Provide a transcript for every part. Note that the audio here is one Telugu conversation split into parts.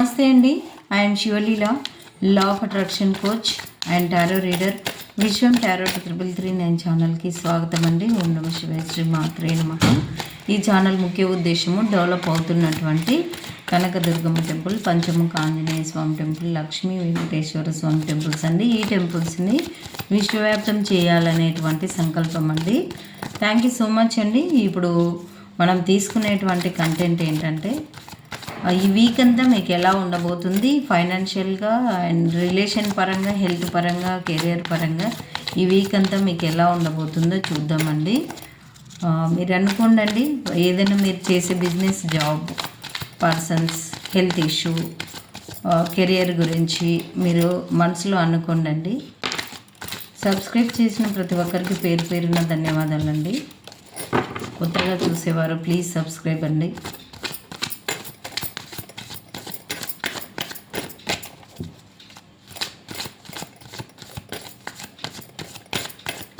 నమస్తే అండి. I am Sivaleela law of attraction coach and tarot reader Vishwam tarot triple three nine ఛానల్కి స్వాగతం అండి. ఓం నమ శివాయ శ్రీ మాత్రే నమః. ఈ ఛానల్ ముఖ్య ఉద్దేశము డెవలప్ అవుతున్నటువంటి Kanakadurgamma temple Panchamukha Anjaneya Swamy temple Lakshmi Venkateswara Swamy temples అండి. ఈ టెంపుల్స్ని విశ్వవ్యాప్తం చేయాలనేటువంటి సంకల్పం అండి. థ్యాంక్ యూ సో మచ్ అండి. ఇప్పుడు మనం తీసుకునేటువంటి కంటెంట్ ఏంటంటే ఈ వీక్ అంతా మీకు ఎలా ఉండబోతుంది ఫైనాన్షియల్గా అండ్ రిలేషన్ పరంగా హెల్త్ పరంగా కెరియర్ పరంగా ఈ వీక్ అంతా మీకు ఎలా ఉండబోతుందో చూద్దామండి. మీరు అనుకోండి ఏదైనా మీరు చేసే business job persons health issue career గురించి మీరు మనసులో అనుకోండి సబ్స్క్రైబ్ చేసిన ప్రతి ఒక్కరికి పేరు పేరున ధన్యవాదాలండి. కొత్తగా చూసేవారు ప్లీజ్ సబ్స్క్రైబ్ అండి.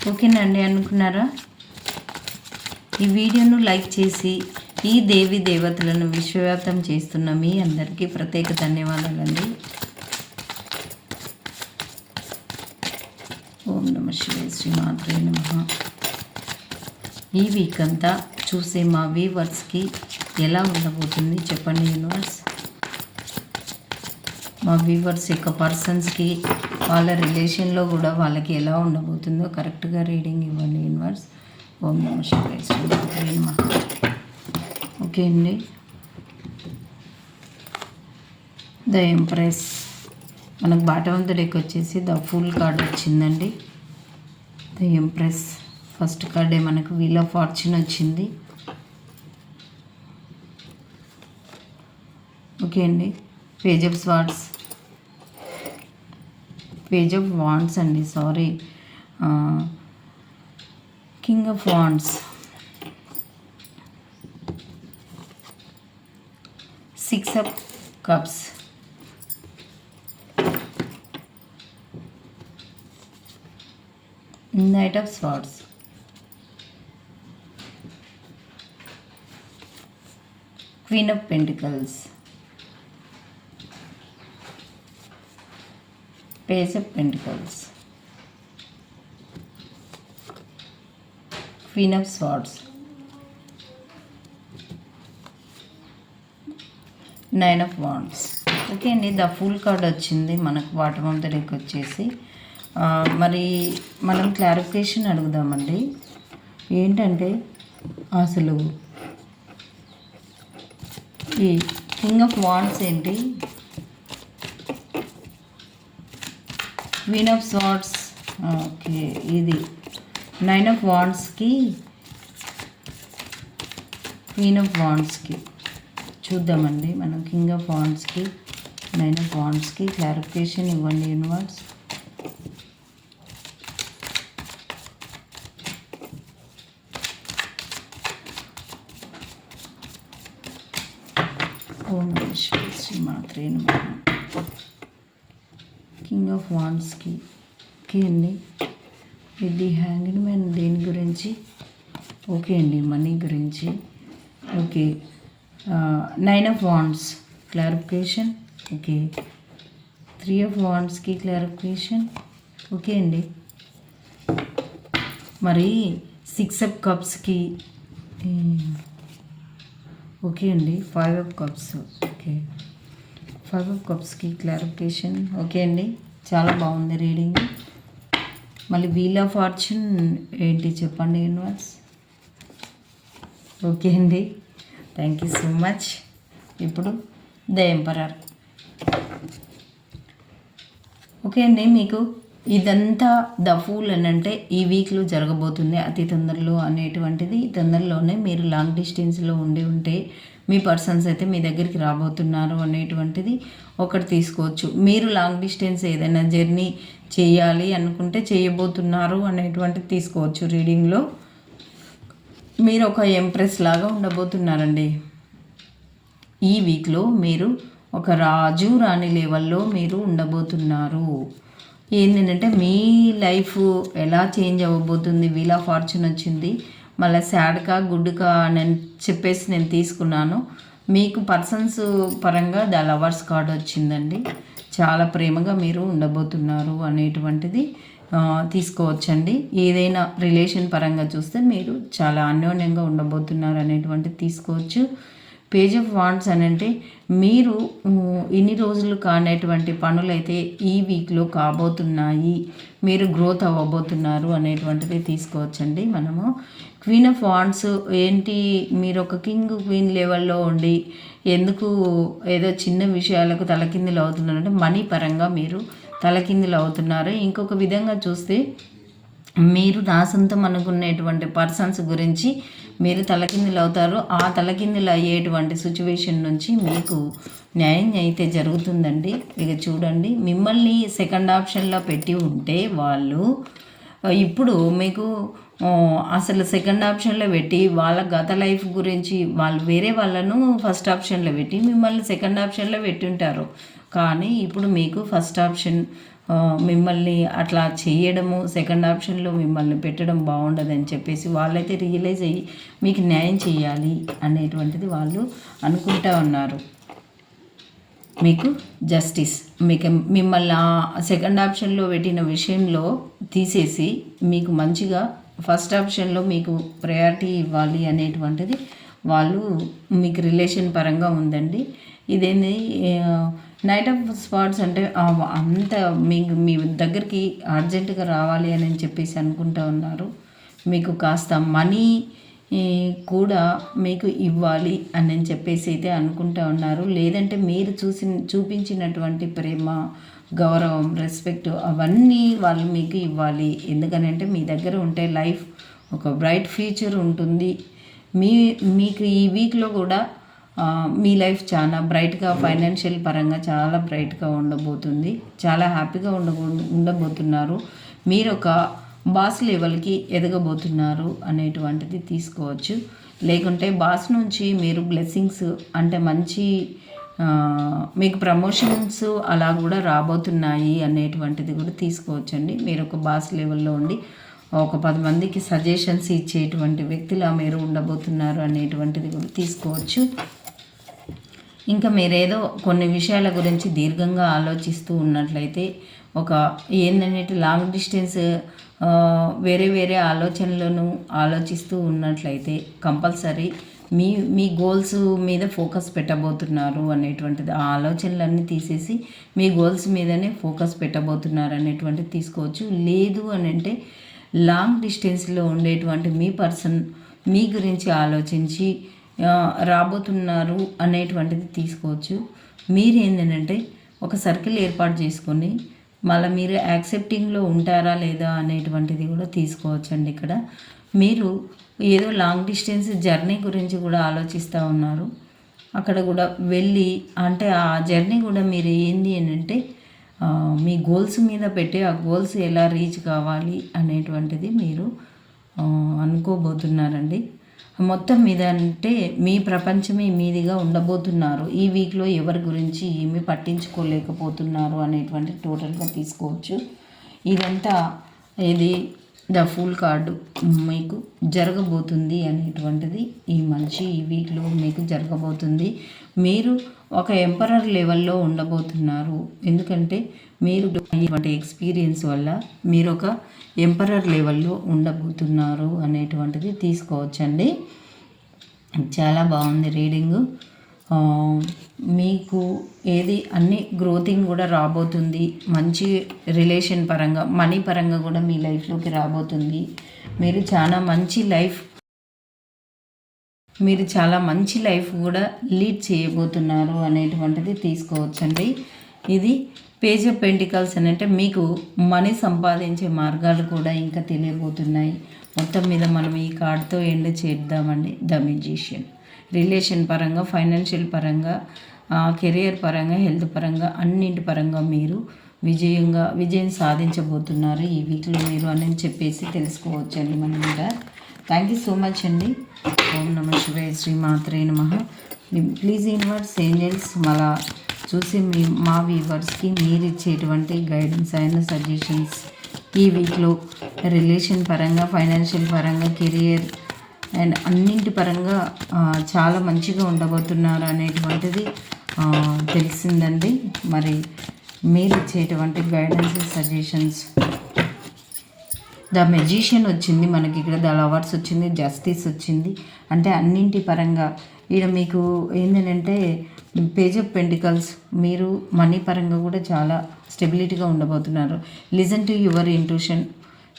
ఓకేనండి అనుకున్నారా? ఈ వీడియోను లైక్ చేసి ఈ దేవి దేవతలను విశ్వవ్యాప్తం చేస్తున్న మీ అందరికీ ప్రత్యేక ధన్యవాదాలండి. ఓం నమ శ్రీ శ్రీమాత్రే నమ. ఈ వీక్ అంతా చూసే మా వీవర్స్కి ఎలా ఉండబోతుంది చెప్పండి యూనివర్స్ మా వ్యూవర్స్ యొక్క పర్సన్స్కి వాళ్ళ రిలేషన్లో కూడా వాళ్ళకి ఎలా ఉండబోతుందో కరెక్ట్గా రీడింగ్ ఇవ్వండి యూనివర్స్. ఓం నమ శివాయ ఓకే అండి. The empress. మనకు బాటవంత డెక్ వచ్చేసి ద ఫుల్ కార్డ్ వచ్చిందండి. The empress. ఫస్ట్ కార్డే మనకు వీల్ ఆఫ్ ఫార్చ్యూన్ వచ్చింది. ఓకే అండి. Page of swords. Page of wands అండి sorry king of wands six of cups knight of swords queen of pentacles page of pentacles. Queen of swords. Nine of wands. Okay అండి ద ఫుల్ కార్డ్ వచ్చింది మనకు బాటమ్ ఆఫ్ ద డెక్ వచ్చేసి. మరి మనం క్లారిఫికేషన్ అడుగుదామండి. ఏంటంటే అసలు ఈ కింగ్ ఆఫ్ వాండ్స్ ఏంటి? క్వీన్ ఆఫ్ స్వార్డ్స్ ఓకే ఇది. నైన్ ఆఫ్ వాండ్స్కి క్వీన్ ఆఫ్ వాండ్స్కి చూద్దామండి మనం కింగ్ ఆఫ్ వాండ్స్కి నైన్ ఆఫ్ వాండ్స్కి క్లారిఫికేషన్ ఇవ్వండి యూనివర్స్ ఓం నమః శ్రీ మాత్రే నమః. కింగ్ ఆఫ్ వాండ్స్కి ఓకే అండి. ఇది హ్యాంగిడ్ మ్యాన్ దేని గురించి? ఓకే అండి మనీ గురించి. Okay nine of wands clarification okay three of వాండ్స్కి clarification okay అండి. మరి సిక్స్ ఆఫ్ కప్స్కి ఓకే అండి. Five of cups okay five of కప్స్కి clarification. Okay అండి చాలా బాగుంది రీడింగ్. మళ్ళీ వీల్ ఆఫ్ ఫార్చ్యూన్ ఏంటి చెప్పండి యూనివర్స్? ఓకే అండి థ్యాంక్ యూ సో మచ్ ఇప్పుడు ద ఎంపరర్ ఓకే అండి మీకు ఇదంతా ద ఫూల్ అని అంటే ఈ వీక్లో జరగబోతుంది అతి తొందరలో అనేటువంటిది. తొందరలోనే మీరు లాంగ్ డిస్టెన్స్లో ఉండి ఉంటే మీ పర్సన్స్ అయితే మీ దగ్గరికి రాబోతున్నారు అనేటువంటిది ఒకటి తీసుకోవచ్చు. మీరు లాంగ్ డిస్టెన్స్ ఏదైనా జర్నీ చేయాలి అనుకుంటే చేయబోతున్నారు అనేటువంటిది తీసుకోవచ్చు రీడింగ్లో మీరు ఒక ఎంప్రెస్ లాగా ఉండబోతున్నారండి. ఈ వీక్లో మీరు ఒక రాజు రాణి లెవెల్లో మీరు ఉండబోతున్నారు. ఏంటంటే మీ లైఫ్ ఎలా చేంజ్ అవ్వబోతుంది? వీల్ ఆఫ్ ఫార్చ్యూన్ వచ్చింది. మళ్ళీ శాడ్కా గుడ్కా నేను చెప్పేసి నేను తీసుకున్నాను. మీకు పర్సన్స్ పరంగా ద లవర్స్ కార్డ్ వచ్చిందండి. చాలా ప్రేమగా మీరు ఉండబోతున్నారు అనేటువంటిది తీసుకోవచ్చండి. ఏదైనా రిలేషన్ పరంగా చూస్తే మీరు చాలా అన్యోన్యంగా ఉండబోతున్నారు అనేటువంటిది తీసుకోవచ్చు. పేజ్ ఆఫ్ వాండ్స్ అని అంటే మీరు ఇన్ని రోజులు కానటువంటి పనులైతే ఈ వీక్లో కాబోతున్నాయి మీరు గ్రోత్ అవ్వబోతున్నారు అనేటువంటిది తీసుకోవచ్చండి మనము. క్వీన్ ఆఫ్ వాండ్స్ ఏంటి? మీరు ఒక కింగ్ క్వీన్ లెవెల్లో ఉండి ఎందుకు ఏదో చిన్న విషయాలకు తలకిందులు అవుతున్నారంటే మనీ పరంగా మీరు తలకిందులు అవుతున్నారు. ఇంకొక విధంగా చూస్తే మీరు నా సొంతం అనుకునేటువంటి పర్సన్స్ గురించి మీరు తలకిందులు అవుతారు. ఆ తలకిందులు అయ్యేటువంటి సిచ్యువేషన్ నుంచి మీకు న్యాయం అయితే జరుగుతుందండి. ఇక చూడండి మిమ్మల్ని సెకండ్ ఆప్షన్లో పెట్టి ఉంటే వాళ్ళు ఇప్పుడు మీకు అసలు సెకండ్ ఆప్షన్లో పెట్టి వాళ్ళ గత లైఫ్ గురించి వాళ్ళు వేరే వాళ్ళను ఫస్ట్ ఆప్షన్లో పెట్టి మిమ్మల్ని సెకండ్ ఆప్షన్లో పెట్టుంటారు. కానీ ఇప్పుడు మీకు ఫస్ట్ ఆప్షన్ మిమ్మల్ని అట్లా చేయడము సెకండ్ ఆప్షన్లో మిమ్మల్ని పెట్టడం బాగుండదని చెప్పేసి వాళ్ళైతే రియలైజ్ అయ్యి మీకు న్యాయం చేయాలి అనేటువంటిది వాళ్ళు అనుకుంటా ఉన్నారు. మీకు జస్టిస్ మీకు మిమ్మల్ని ఆ సెకండ్ ఆప్షన్లో పెట్టిన విషయంలో తీసేసి మీకు మంచిగా ఫస్ట్ ఆప్షన్లో మీకు ప్రయారిటీ ఇవ్వాలి అనేటువంటిది వాళ్ళు మీకు రిలేషన్ పరంగా ఉందండి. ఇదేంది నైట్ ఆఫ్ స్పాట్స్ అంటే అంత మీకు మీ దగ్గరికి అర్జెంటుగా రావాలి అని చెప్పేసి అనుకుంటూ ఉన్నారు. మీకు కాస్త మనీ కూడా మీకు ఇవ్వాలి అని చెప్పేసి అయితే అనుకుంటా ఉన్నారు. లేదంటే మీరు చూసి చూపించినటువంటి ప్రేమ గౌరవం రెస్పెక్ట్ అవన్నీ వాళ్ళు మీకు ఇవ్వాలి. ఎందుకనంటే మీ దగ్గర ఉంటే లైఫ్ ఒక బ్రైట్ ఫ్యూచర్ ఉంటుంది. మీ మీకు ఈ వీక్లో కూడా మీ లైఫ్ చాలా బ్రైట్గా ఫైనాన్షియల్ పరంగా చాలా బ్రైట్గా ఉండబోతుంది. చాలా హ్యాపీగా ఉండబో ఉండబోతున్నారు. మీరు ఒక బాస్ లెవెల్కి ఎదగబోతున్నారు అనేటువంటిది తీసుకోవచ్చు. లేకుంటే బాస్ నుంచి మీరు బ్లెస్సింగ్స్ అంటే మంచి మీకు ప్రమోషన్స్ అలా కూడా రాబోతున్నాయి అనేటువంటిది కూడా తీసుకోవచ్చండి. మీరు ఒక బాస్ లెవెల్లో ఉండి ఒక పది మందికి సజెషన్స్ ఇచ్చేటువంటి వ్యక్తిలా మీరు ఉండబోతున్నారు అనేటువంటిది కూడా తీసుకోవచ్చు. ఇంకా మీరేదో కొన్ని విషయాల గురించి దీర్ఘంగా ఆలోచిస్తూ ఉన్నట్లయితే ఒక ఏంటంటే లాంగ్ డిస్టెన్స్ వేరే వేరే ఆలోచనలను ఆలోచిస్తూ ఉన్నట్లయితే కంపల్సరీ మీ మీ గోల్స్ మీద ఫోకస్ పెట్టబోతున్నారు అనేటువంటిది ఆ ఆలోచనలన్నీ తీసేసి మీ గోల్స్ మీదనే ఫోకస్ పెట్టబోతున్నారు అనేటువంటిది తీసుకోవచ్చు. లేదు అని అంటే లాంగ్ డిస్టెన్స్లో ఉండేటువంటి మీ పర్సన్ మీ గురించి ఆలోచించి రాబోతున్నారు అనేటువంటిది తీసుకోవచ్చు. మీరు ఏంటంటే ఒక సర్కిల్ ఏర్పాటు చేసుకొని మళ్ళీ మీరు యాక్సెప్టింగ్లో ఉంటారా లేదా అనేటువంటిది కూడా తీసుకోవచ్చండి ఇక్కడ. మీరు ఏదో లాంగ్ డిస్టెన్స్ జర్నీ గురించి కూడా ఆలోచిస్తూ ఉన్నారు. అక్కడ కూడా వెళ్ళి అంటే ఆ జర్నీ కూడా మీరు ఏంది అని అంటే మీ గోల్స్ మీద పెట్టి ఆ గోల్స్ ఎలా రీచ్ కావాలి అనేటువంటిది మీరు అనుకోబోతున్నారండి. మొత్తం మీద అంటే మీ ప్రపంచమే మీదిగా ఉండబోతున్నారు. ఈ వీక్లో ఎవరి గురించి ఏమి పట్టించుకోలేకపోతున్నారు అనేటువంటి టోటల్గా తీసుకోవచ్చు. ఇదంతా ఇది ద ఫుల్ కార్డు మీకు జరగబోతుంది అనేటువంటిది ఈ మంచి ఈ వీక్లో మీకు జరగబోతుంది. మీరు ఒక ఎంపరర్ లెవెల్లో ఉండబోతున్నారు. ఎందుకంటే మీరు అయ్యేటువంటి ఎక్స్పీరియన్స్ వల్ల మీరు ఒక ఎంపరర్ లెవెల్లో ఉండబోతున్నారు అనేటువంటిది తీసుకోవచ్చండి. చాలా బాగుంది రీడింగు మీకు ఏది అన్ని గ్రోతింగ్ కూడా రాబోతుంది. మంచి రిలేషన్ పరంగా మనీ పరంగా కూడా మీ లైఫ్లోకి రాబోతుంది. మీరు చాలా మంచి లైఫ్ మీరు చాలా మంచి లైఫ్ కూడా లీడ్ చేయబోతున్నారు అనేటువంటిది తీసుకోవచ్చండి. ఇది పేజ్ ఆఫ్ పెంటికల్స్ అని అంటే మీకు మనీ సంపాదించే మార్గాలు కూడా ఇంకా తెలియబోతున్నాయి. మొత్తం మీద మనం ఈ కార్డ్తో ఎండ్ చేద్దామండి. The musician. రిలేషన్ పరంగా ఫైనాన్షియల్ పరంగా కెరియర్ పరంగా హెల్త్ పరంగా అన్నింటి పరంగా మీరు విజయంగా విజయం సాధించబోతున్నారు. ఈ వీక్లో మీరు అని చెప్పేసి తెలుసుకోవచ్చండి మనం కూడా థ్యాంక్ యూ సో మచ్ అండి ఓం నమ శివాయ శ్రీ మాత్రే నమ. ప్లీజ్ ఇన్వర్స్ ఏంజల్స్ మళ్ళా చూసి మీ మా వీవర్స్కి మీరు ఇచ్చేటువంటి గైడెన్స్ అయిన సజెషన్స్ ఈ వీక్లో రిలేషన్ పరంగా ఫైనాన్షియల్ పరంగా కెరియర్ అండ్ అన్నింటి పరంగా చాలా మంచిగా ఉండబోతున్నారు అనేటువంటిది తెలిసిందండి. మరి మీరు ఇచ్చేటువంటి గైడెన్స్ సజెషన్స్ ద మెజిషియన్ వచ్చింది మనకి ఇక్కడ ద లవర్స్ వచ్చింది జస్టిస్ వచ్చింది. అంటే అన్నింటి పరంగా ఈడ మీకు ఏంటంటే పేజ్ ఆఫ్ పెంటికల్స్ మీరు మనీ పరంగా కూడా చాలా స్టెబిలిటీగా ఉండబోతున్నారు. లిజన్ టు యువర్ ఇంట్యూషన్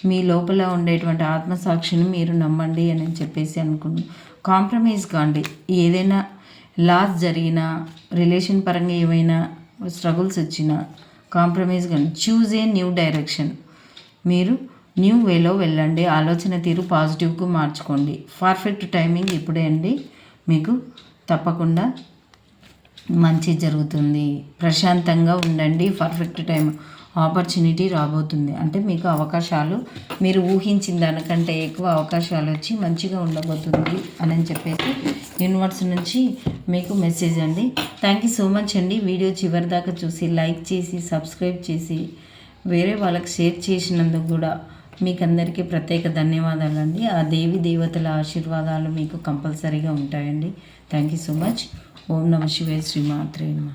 మీ లోపల ఉండేటువంటి ఆత్మసాక్షిని మీరు నమ్మండి అని చెప్పేసి అనుకున్నాను. కాంప్రమైజ్ కాండి. ఏదైనా లాస్ జరిగినా రిలేషన్ పరంగా ఏమైనా స్ట్రగుల్స్ వచ్చినా కాంప్రమైజ్ కానీ చూజ్ ఏ న్యూ డైరెక్షన్ మీరు న్యూ వేలో వెళ్ళండి. ఆలోచన తీరు పాజిటివ్కు మార్చుకోండి. పర్ఫెక్ట్ టైమింగ్ ఇప్పుడే అండి. మీకు తప్పకుండా మంచి జరుగుతుంది. ప్రశాంతంగా ఉండండి. పర్ఫెక్ట్ టైం ఆపర్చునిటీ రాబోతుంది. అంటే మీకు అవకాశాలు మీరు ఊహించిన దానికంటే ఎక్కువ అవకాశాలు వచ్చి మంచిగా ఉండబోతుంది అని చెప్పేసి యూనివర్స్ నుంచి మీకు మెసేజ్ అండి. థ్యాంక్ యూ సో మచ్ అండి. వీడియో చివరి దాకా చూసి లైక్ చేసి సబ్స్క్రైబ్ చేసి వేరే వాళ్ళకి షేర్ చేసినందుకు కూడా మీకు అందరికీ ప్రత్యేక ధన్యవాదాలండి. ఆ దేవి దేవతల ఆశీర్వాదాలు మీకు కంపల్సరీగా ఉంటాయండి. థ్యాంక్ యూ సో మచ్ ఓం నమ శివాయ శ్రీమాత్రే నమ.